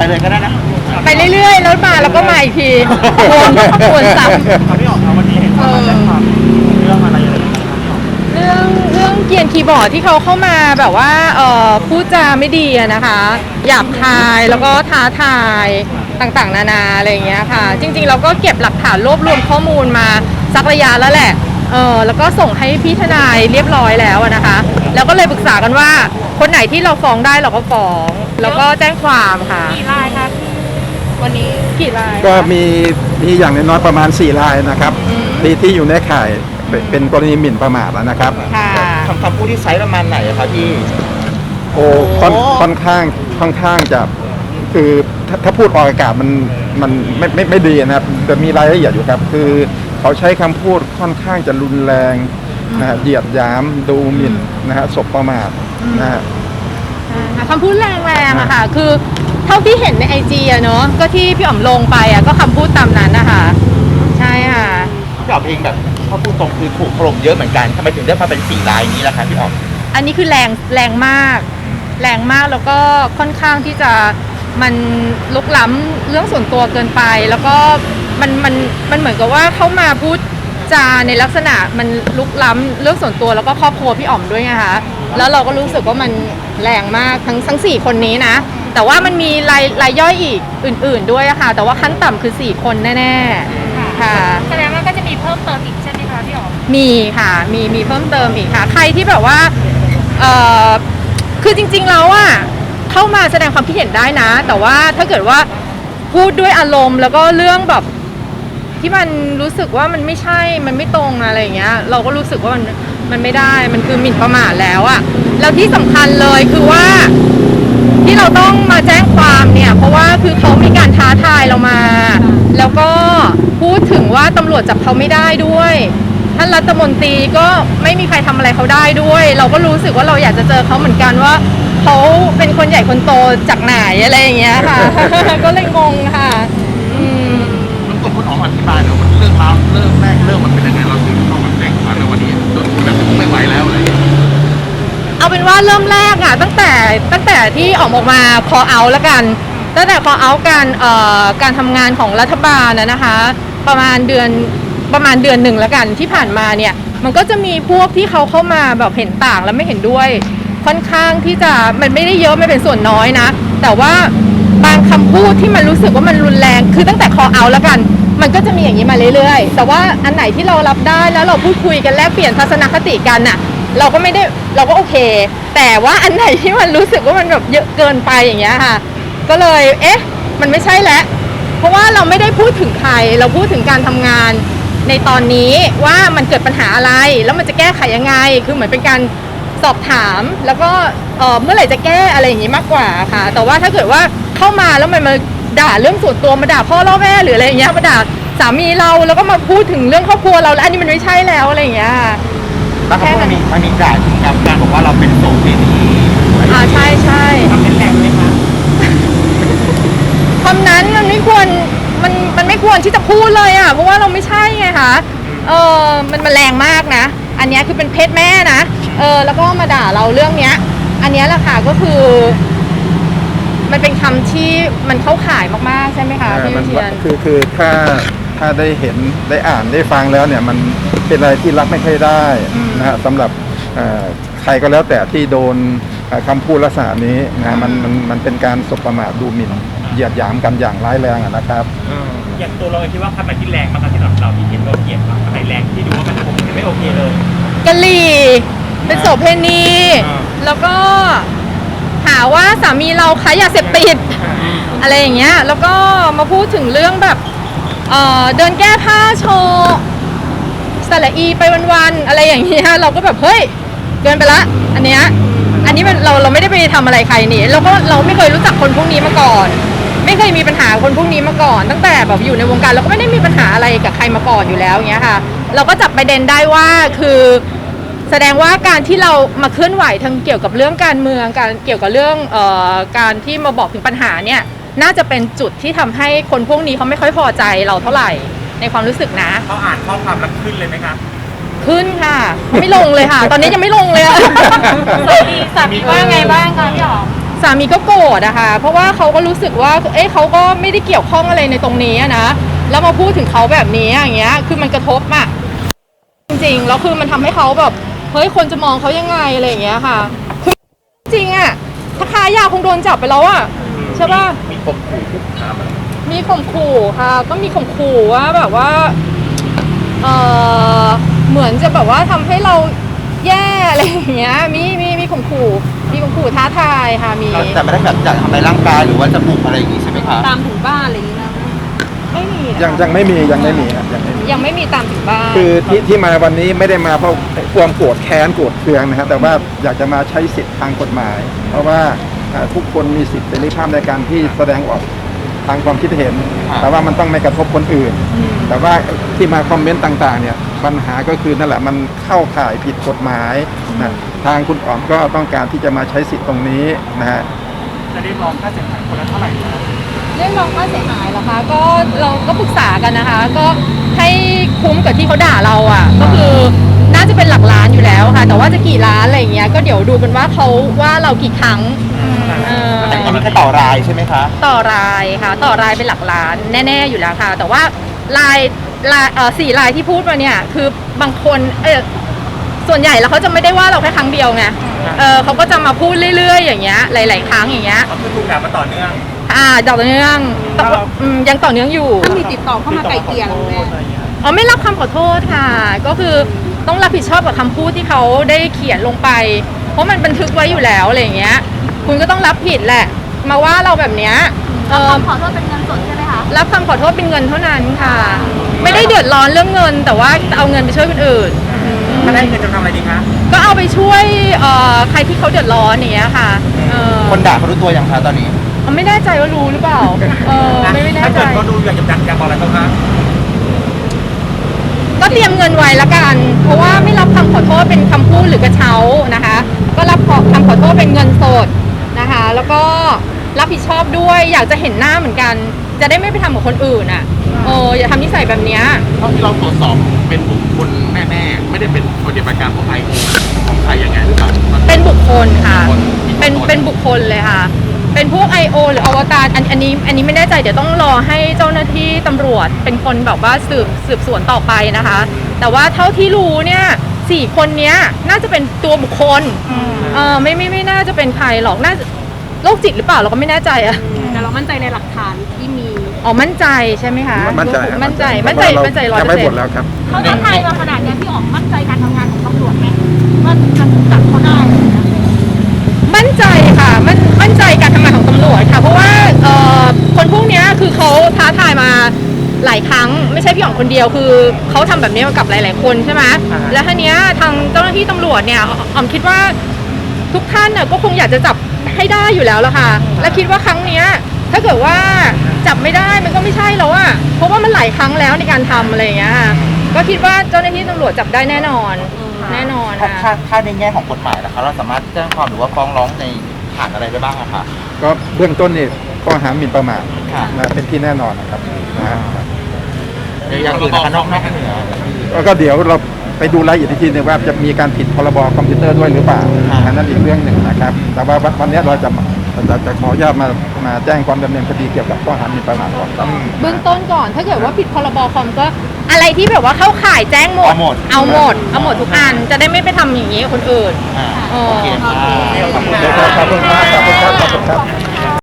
ไปเลยก็ได้นะไปเรื่อยๆแล้วมาแล้วก็มาอีกทีวนวนซ้ำพี่ออกครับวันนี้เห็นว่ามาแจ้งความเรื่องอะไรเลยเรื่องเรื่องเกรียนคีย์บอร์ดที่เขาเข้ามาแบบว่าเอ่อพูดจาไม่ดีอะนะคะหยาบคายแล้วก็ท้าทายต่างๆ นานาอะไรอย่างเงี้ยค่ะ จริงๆ เราก็เก็บหลักฐานรวบรวมข้อมูลมาสักระยะแล้วแหละเออแล้วก็ส่งให้พี่ทนายเรียบร้อยแล้วอะนะคะ แล้วก็เลยปรึกษากันว่า คนไหนที่เราฟ้องได้เราก็ฟ้อง แล้วก็แจ้งความค่ะ กี่รายคะวันนี้กี่รายก็มีมีอย่างน้อยๆประมาณ 4 รายนะครับที่ที่อยู่ในข่ายเป็นเป็นกรณีหมิ่นประมาทแล้วนะครับ ค่ะคำคำพูดที่ใช้ประมาณไหนอะครับพี่ โอ้ค่อนค่อนข้างค่อนข้างจะคือถ้าถ้าพูดออกอากาศมันมันไม่ไม่ไม่ดีนะครับแต่มีรายละเอียดอยู่ครับ คือเขาใช้คำพูดค่อนข้างจะรุนแรง นะฮะเหยียดหยามดูหมิ่นนะฮะสบประมาทนะฮะค่ะคำพูดแรงๆอะค่ะ คือเท่าที่เห็นในไอจีอะเนาะ ก็ที่พี่อ๋อมลงไปอะก็คำพูดตามนั้นนะคะ ใช่ค่ะ พี่ออกเองแบบถ้าพูดตรงคือถูกถล่มเยอะเหมือนกันทำไมถึงได้มาเป็นสี่รายนี้ล่ะครับพี่ออกอันนี้คือแรงแรงมาก แรงมากแล้วก็ค่อนข้างที่จะมันลุกล้ำเรื่องส่วนตัวเกินไป แล้วก็มันมันมันเหมือนกับว่าเข้ามาพูด จาในลักษณะมันลุกล้ำเรื่องส่วนตัวแล้วก็ครอบครัวพี่อ๋อมด้วยไงคะแล้วเราก็รู้สึกว่ามันแรงมากทั้งทั้งสี่คนนี้นะ แต่ว่ามันมีรายรายย่อยอีกอื่น ๆ ด้วยอะค่ะ แต่ว่าขั้นต่ำคือสี่คนแน่ๆค่ะ แสดงว่าก็จะมีเพิ่มเติมอีกใช่ไหมคะพี่อ๋อมมีค่ะมีมีเพิ่มเติมอีกค่ะ ใครที่แบบว่าเอ่อคือจริง ๆ แล้วอะเข้ามาแสดงความคิดเห็นได้นะ แต่ว่าถ้าเกิดว่าพูดด้วยอารมณ์ แล้วก็เรื่องแบบ ที่มันรู้สึกว่ามันไม่ใช่ มันไม่ตรงอะไรอย่างเงี้ย เราก็รู้สึกว่ามันมันไม่ได้ มันคือหมิ่นประมาทแล้วอะแล้วที่สำคัญเลยคือว่าที่เราต้องมาแจ้งความเนี่ย เพราะว่าคือเขามีการท้าทายเรามา แล้วก็พูดถึงว่าตำรวจจับเขาไม่ได้ด้วยท่านรัฐมนตรีก็ไม่มีใครทำอะไรเขาได้ด้วย เราก็รู้สึกว่าเราอยากจะเจอเขาเหมือนกันว่าเขาเป็นคนใหญ่คนโตจากไหนอะไรอย่างเงี้ยค่ะ ก็เลยงงค่ะอืม มันกดคุณออกอ ธิบายหน่อยว่าเรื่องราวเริ่มแรกเรื่องมันเป็นยังไงเราถึงต้องมาแจ้งความในวันนี้จนแบบไม่ไหวแล้วอะไรอย่างเงี้ยเอาเป็นว่าเริ่มแรกอะตั้งแต่ตั้งแต่ที่ออกมามาคอเอาแล้วกัน ตั้งแต่คอเอาการเอ่อการทำงานของรัฐบาลนะนะคะ ประมาณเดือนประมาณเดือนหนึ่งแล้วกันที่ผ่านมาเนี่ยมันก็จะมีพวกที่เขาเข้ามาแบบเห็นต่างแล้วไม่เห็นด้วย ค่อนข้างที่จะมันไม่ได้เยอะไม่เป็นส่วนน้อยนะ แต่ว่าบางคำพูดที่มันรู้สึกว่ามันรุนแรง คือตั้งแต่คอเอาแล้วกัน มันก็จะมีอย่างนี้มาเรื่อยๆ แต่ว่าอันไหนที่เรารับได้แล้วเราพูดคุยกันแลกเปลี่ยนทัศนคติกันน่ะ เราก็ไม่ได้เราก็โอเค แต่ว่าอันไหนที่มันรู้สึกว่ามันแบบเยอะเกินไปอย่างเงี้ยค่ะ ก็เลยเอ๊ะ มันไม่ใช่แล้วเพราะว่าเราไม่ได้พูดถึงใครเราพูดถึงการทำงานในตอนนี้ว่ามันเกิดปัญหาอะไร แล้วมันจะแก้ไขยังไง คือเหมือนเป็นการสอบถามแล้วก็เอ่อเมื่อไหร่จะแก้อะไรอย่างงี้มากกว่าค่ะ แต่ว่าถ้าเกิดว่าเข้ามาแล้วมันมา ด่าเรื่องส่วนตัวมาด่าพ่อล่อแม่หรืออะไรอย่างเงี้ยมาด่าสามีเราแล้วก็มาพูดถึงเรื่องครอบครัวเราแล้วอันนี้มันไม่ใช่แล้วอะไรอย่างเงี้ยค่ะแล้วเขาก็มีมันมีด่าถึงกับการบอกว่าเราเป็นโสเภณีอ่าใช่ใช่ทำเป็นแหล่งเลยคะคำนั้นมันไม่ควรมันมันไม่ควรที่จะพูดเลยอะเพราะว่าเราไม่ใช่ไงคะเออมันมันแรงมากนะ อันเนี้ยคือเป็นเพศแม่นะเออแล้วก็มาด่าเราเรื่องเนี้ย อันเนี้ยแหละค่ะก็คือ มันเป็นคำที่มันเข้าข่ายมากๆ ใช่ไหมคะเอ่อพี่มัวินเชียน คือคือถ้าถ้าได้เห็นได้อ่านได้ฟังแล้วเนี่ยมันเป็นอะไรที่รับไม่ค่อยได้อืมนะฮะสำหรับเอ่อใครก็แล้วแต่ที่โดนเอ่อคำพูดลักษณะนี้นะฮะมันมันมันเป็นการสบประมาทดูหมิ่นเหยียดหยามกันอย่างร้ายแรงอะนะครับ อย่างตัวเราเองคิดว่าคำไหนที่แรงมากครับที่สำหรับเราที่เห็นเราเกลียดมากคำไหนแรงที่ดูว่ามันผมไม่โอเคเลย กะหรี่เป็นโสเพณี อ่า แล้วก็หาว่าสามีเราค้ายาเสพติดอะไรอย่างเงี้ยแล้วก็มาพูดถึงเรื่องแบบเอ่อเดินแก้ผ้าโชว์สระอีไปวันๆอะไรอย่างเงี้ยเราก็แบบเฮ้ยเกินไปละ อันเนี้ยอันนี้มันเราเราไม่ได้ไปทำอะไรใครนี่แล้วก็เราไม่เคยรู้จักคนพวกนี้มาก่อน ไม่เคยมีปัญหาคนพวกนี้มาก่อน ตั้งแต่แบบอยู่ในวงการเราก็ไม่ได้มีปัญหาอะไรกับใครมาก่อนอยู่แล้วอย่างเงี้ยค่ะ เราก็จับประเด็นได้ว่าคือ แสดงว่าการที่เรามาเคลื่อนไหวทางเกี่ยวกับเรื่องการเมือง การเกี่ยวกับเรื่องเอ่อการที่มาบอกถึงปัญหาเนี่ยน่าจะเป็นจุดที่ทำให้คนพวกนี้เขาไม่ค่อยพอใจเราเท่าไหร่ในความรู้สึกนะ เขาอ่านข้อความแล้วขึ้นเลยไหมครับขึ้นค่ะ ไม่ลงเลยค่ะ ตอนนี้ยังไม่ลงเลยอะ สามีสามีว่าไงบ้างคะพี่อ๋อมสสามีก็โกรธอะค่ะเพราะว่าเขาก็รู้สึกว่า เอ๊ะเขาก็ไม่ได้เกี่ยวข้องอะไรในตรงนี้อะนะ แล้วมาพูดถึงเขาแบบนี้อย่างเงี้ย คือมันกระทบอะจริงๆ แล้วคือมันทำให้เขาแบบ เฮ้ยคนจะมองเขายังไงอะไรอย่างเงี้ยค่ะคือจริงอะถ้าค้ายาคงโดนจับไปแล้วอะใช่ป่ะมีข่มขู่คุกคามอะไรมีข่มขู่ค่ะ ก็มีข่มขู่ว่าแบบว่าเออเหมือนจะแบบว่าทำให้เราแย่อะไรอย่างเงี้ยมีมีมีข่มขู่มีข่มขู่ท้าทายค่ะมี แต่ไม่ได้แบบจะทำในร่างกายหรือว่าจะบุกอะไรอย่างงี้ใช่ไหมคะตามถึงบ้านอะไรอย่างนี้นะไม่มีนะคะยังยังไม่มียังไม่มีครับ ยังไม่มียังไม่มีตามถึงบ้านคือที่ที่มาวันนี้ไม่ได้มาเพราะความโกรธแค้นโกรธเคืองนะครับ แต่ว่าอยากจะมาใช้สิทธิ์ทางกฎหมาย เพราะว่าเอ่อทุกคนมีสิทธิ์เสรีภาพในการที่แสดงออกทางความคิดเห็น แต่ว่ามันต้องไม่กระทบคนอื่น แต่ว่าที่มาคอมเมนต์ต่างๆเนี่ยปัญหาก็คือนั่นแหละมันเข้าข่ายผิดกฎหมายนะทางคุณอ๋อมก็ต้องการที่จะมาใช้สิทธิ์ตรงนี้นะฮะจะได้ร้องค่าเสียหายคนละเท่าไหร่นะ เรื่องร้องค่าเสียหายเหรอคะก็เราก็ปรึกษากันนะคะ ก็ให้คุ้มกับที่เขาด่าเราอะ ก็คือน่าจะเป็นหลักล้านอยู่แล้วค่ะ แต่ว่าจะกี่ล้านอะไรอย่างเงี้ยก็เดี๋ยวดูกันว่าเขาว่าเรากี่ครั้งเอออันนี้แค่ต่อรายใช่ไหมคะ ต่อรายค่ะต่อรายเป็นหลักล้านแน่ ๆอยู่แล้วค่ะ แต่ว่ารายรายเอ่อสี่รายที่พูดมาเนี่ย คือบางคนเออส่วนใหญ่แล้วเขาจะไม่ได้ว่าเราแค่ครั้งเดียวไงเออเขาก็จะมาพูดเรื่อย ๆ อย่างเงี้ยหลาย ๆ ครั้งอย่างเงี้ย ก็คือถูกด่ามาต่อเนื่อง อ่าต่อเนื่องต่ออืมยังต่อเนื่องอยู่ ถ้ามีติดต่อเข้ามาไกลเกลี่ยเราแม่อ๋อไม่รับคำขอโทษค่ะ ก็คือต้องรับผิดชอบกับคำพูดที่เขาได้เขียนลงไป เพราะมันบันทึกไว้อยู่แล้วอะไรอย่างเงี้ย คุณก็ต้องรับผิดแหละ มาว่าเราแบบเนี้ยเออขอโทษเป็นเงินสดใช่ไหมคะรับคำขอโทษเป็นเงินเท่านั้นค่ะ ไม่ได้เดือดร้อนเรื่องเงิน แต่ว่าเอาเงินไปช่วยคนอื่น ถ้าได้เงินจะทำอะไรดีคะ ก็เอาไปช่วยเอ่อใครที่เขาเดือดร้อนอย่างเงี้ยค่ะเออคนด่าเขารู้ตัวยังคะตอนนี้ ไม่แน่ใจว่ารู้หรือเปล่า เออไม่ไม่แน่ถ้าใจ เกิดเขาดูอยากจะดักอยากบอกอะไรเขาคะก็เตรียมเงินไว้ละกัน เพราะว่าไม่รับคำขอโทษเป็นคำพูดหรือกระเช้านะคะ ก็รับขอคำขอโทษเป็นเงินสดนะคะ แล้วก็รับผิดชอบด้วย อยากจะเห็นหน้าเหมือนกัน จะได้ไม่ไปทำกับคนอื่นอะเอออย่าทำนิสัยแบบเนี้ย เท่าที่เราตรวจสอบเป็นบุคคลแน่ๆไม่ได้เป็นปฏิบัติการพวกไอโอของใครยังไงหรือเปล่า เป็นบุคคลค่ะบุคคลเป็นเป็นบุคคลเลยค่ะ เป็นพวก I.O. หรืออวตารอันอันนี้อันนี้ไม่แน่ใจเดี๋ยวต้องรอให้เจ้าหน้าที่ตำรวจเป็นคนแบบว่าสืบสืบสวนต่อไปนะคะ แต่ว่าเท่าที่รู้เนี่ยสี่คนเนี้ยน่าจะเป็นตัวบุคคลเออไม่ไม่ไม่น่าจะเป็นใครหรอกน่าจะโรคจิตหรือเปล่าเราก็ไม่แน่ใจอะแต่เรามั่นใจในหลักฐานที่มีอ๋อมั่นใจใช่ไหมคะมั่นใจครับมั่นใจมั่นใจมั่นใจร้อยจะเปอไม่ร์เซ็หมนดต์แล้วครับเขาท้าทายมาขนาดเนี้ยพี่อ๋อมมั่นใจการทำงานของตำรวจไหมว่าจะจับเขาได้อะไรอย่างเงี้ยมั่นใจค่ะมั่นมั่ นใจการทำงานของตำรวจค่ะเพราะว่าเอ่อคนพวกเนี้ยคือเขาท้าทายมาหลายครั้งไม่ใช่พี่อ๋องคนเดียวคือเขาทำแบบนี้มากับหลาย ๆ คนใช่ไหมแล้วทีเนี้ยทางเจ้าหน้าที่ตำรวจเนี่ยอ๋ออ๋อมคิดว่าทุกท่านน่ะก็คงอยากจะจับให้ได้อยู่แล้วละค่ะ และคิดว่าครั้งเนี้ยถ้าเกิดว่าจับไม่ได้มันก็ไม่ใช่แล้วอะเพราะว่ามันหลายครั้งแล้วในการทำอะไรอย่างเงี้ยค่ะก็คิดว่าเจ้าหน้าที่ตำรวจจับได้แน่นอน แน่นอนถ้าค่ะถ้าถ้าในแง่ของกฎหมายนะคะเราสามารถแจ้งความหรือว่าฟ้องร้องใน ฐานอะไรได้บ้างอะคะก็เบื้องต้นนี่ข้อหาหมิ่นประมาทค่ะนะเป็นที่แน่นอนนะครับนะฮะอย่างอื่นนะคะนอกนอกเหนือแล้วก็เดี๋ยวเราไปดูรายละเอียดอีกทีหนึงว่าจะมีการผิดพรบคอมพิวเตอร์ด้วยหรือเปล่าอันนั้นอีกเรื่องหนึ่งนะครับ แต่ว่าวันวันนี้เราจะ จะจะขออนุญาตมามาแจ้งความดำเนินคดีเกี่ยวกับข้อหาหมิ่นประมาทก่อนครับ เบื้องต้นก่อน ถ้าเกิดว่าผิดพรบคอมก็อะไรที่แบบว่าเข้าข่ายแจ้งหมด เอาหมด เอาหมดเอาหมดทุกอันจะได้ไม่ไปทำอย่างนี้กับคนอื่น อ่าอ๋อโอเคค่ะขอบคุณครับ